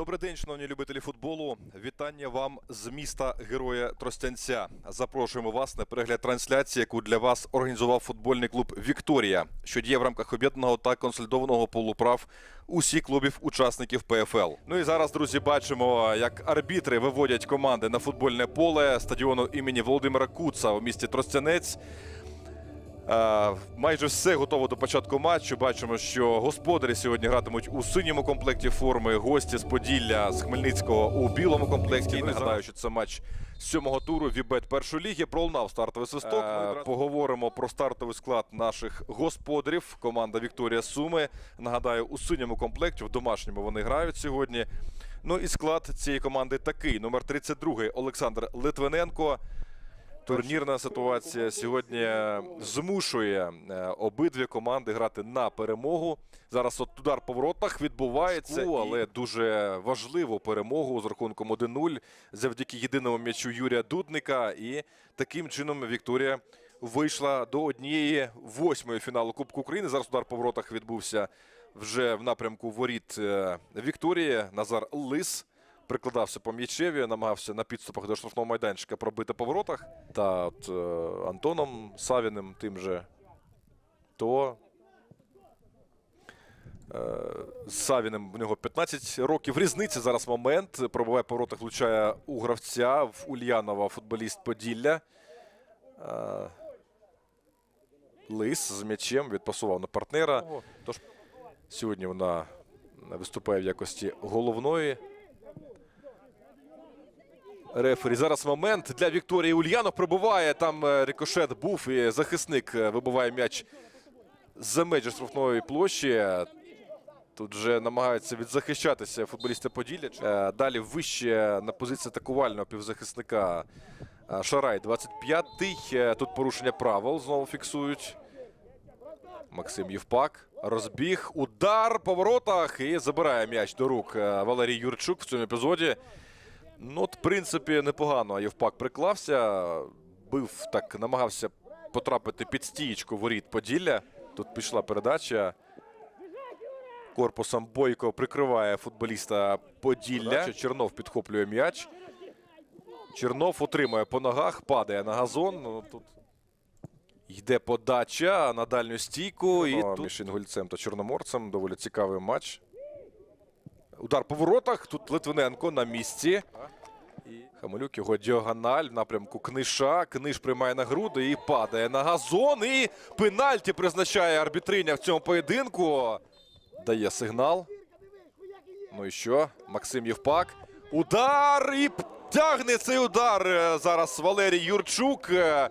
Добрий день, шановні любителі футболу. Вітання вам з міста Героя Тростянця. Запрошуємо вас на перегляд трансляції, яку для вас організував футбольний клуб Вікторія, що діє в рамках об'єднаного та консолідованого полуправ усіх клубів учасників ПФЛ. Ну і зараз, друзі, бачимо, як арбітри виводять команди на футбольне поле стадіону імені Володимира Куца у місті Тростянець. Е, Майже все готово до початку матчу. Бачимо, що господарі сьогодні гратимуть у синьому комплекті форми. Гості з Поділля з Хмельницького у білому комплекті. І нагадаю, що це матч сьомого туру Вібет першої ліги. Пролунав стартовий свисток. Е, Поговоримо про стартовий склад наших господарів. Команда Вікторія Суми. Нагадаю, у синьому комплекті в домашньому вони грають сьогодні. Ну і склад цієї команди такий: номер 32 Олександр Литвиненко. Турнірна ситуація сьогодні змушує е, обидві команди грати на перемогу. Зараз от удар по воротах відбувається, але дуже важливу перемогу з рахунком 1-0 завдяки єдиному м'ячу Юрія Дудника. І таким чином Вікторія вийшла до однієї восьмої фіналу Кубку України. Зараз удар по воротах відбувся вже в напрямку воріт е, Вікторії. Назар Лис прикладався по м'ячеві, намагався на підступах до штрафного майданчика пробити по воротах. Та от е, Антоном Савіним тим же, то е, з Савіним в нього 15 років. Різниця зараз момент. Пробиває по воротах, влучає у гравця в Ульянова, футболіст Поділля. Е, Лис з м'ячем відпасував на партнера. Тож сьогодні вона виступає в якості головної рефері. Зараз момент для Вікторії Ульянов пробиває. Там е, рикошет був і захисник е, вибиває м'яч за межі штрафної площі. Тут вже намагаються відзахищатися футболісти Поділля. Е, Далі вище на позиції атакувального півзахисника Шарай 25-й. Е, Тут порушення правил знову фіксують. Максим Євпак. Розбіг. Удар по воротах і забирає м'яч до рук Валерій Юрчук в цьому епізоді. Ну, от, в принципі, непогано Євпак приклався. Бив так, намагався потрапити під стієчку воріт Поділля. Тут пішла передача. Корпусом Бойко прикриває футболіста Поділля. Чернов підхоплює м'яч. Чернов отримує по ногах, падає на газон. Ну, тут йде подача на дальню стійку. І тут... між інгульцем та чорноморцем. Доволі цікавий матч. Удар по воротах. Тут Литвиненко на місці. Хамалюк його діагональ в напрямку Книша. Книж приймає на груди і падає на газон. І пенальті призначає арбітриня в цьому поєдинку. Дає сигнал. Ну і що? Максим Євпак. Удар! І тягне цей удар е, зараз Валерій Юрчук. Е,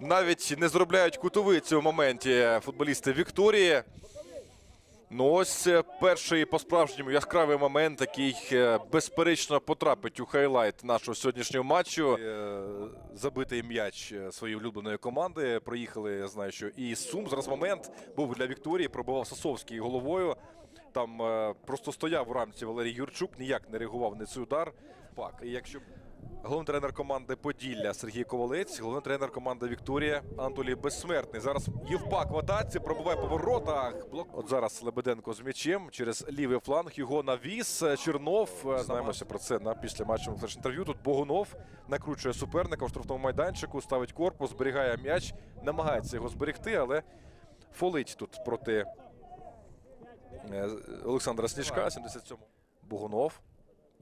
Навіть не зробляють кутовицю в моменті футболісти Вікторії. Ну, ось е, перший по-справжньому яскравий момент, який е, безперечно потрапить у хайлайт нашого сьогоднішнього матчу. Е, Забитий м'яч своєї улюбленої команди. Проїхали, я знаю, що і Сум. Зараз момент був для Вікторії. Пробивав Сосовський головою. Там просто стояв у рамці Валерій Юрчук, ніяк не реагував на цей удар. Пак. І якщо Головний тренер команди Поділля Сергій Ковалець, головний тренер команди Вікторія Анатолій Безсмертний. Зараз Євпак в атаці, пробиває по воротах. Блок. От зараз Лебеденко з м'ячем через лівий фланг. Його навіс. Чернов. е, Знаємося про це на після матчу інтерв'ю. Тут Богунов накручує суперника в штрафному майданчику, ставить корпус, зберігає м'яч, намагається його зберегти, але фолить тут проти е, Олександра Сніжка. 77 Богунов.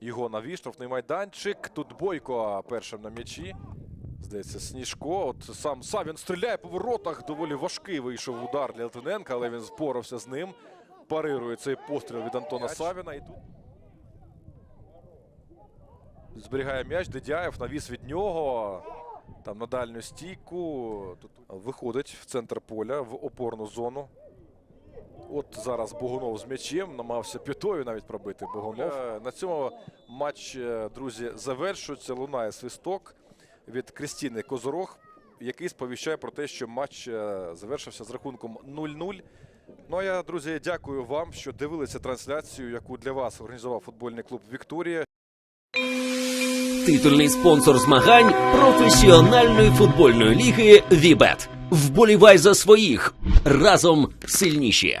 Його штрафний майданчик. Тут Бойко першим на м'ячі. Здається, Сніжко. От сам Савін стріляє по воротах. Доволі важкий вийшов удар для Литвиненка, але він впорався з ним. Парирує цей постріл від Антона Савіна. І тут зберігає м'яч. Дедяєв навіс від нього. Там на дальню стійку. Тут виходить в центр поля в опорну зону. От зараз Богунов з м'ячем намагався п'ятою навіть пробити Богунов. Е, На цьому матч, друзі, завершується. Лунає свисток. від Крістіни Козорог, який сповіщає про те, що матч е, завершився з рахунком 0-0. Ну а я, друзі, дякую вам, що дивилися трансляцію, яку для вас організував футбольний клуб Вікторія. Титульний спонсор змагань професіональної футбольної ліги Вібет. Вболівай за своїх разом сильніші.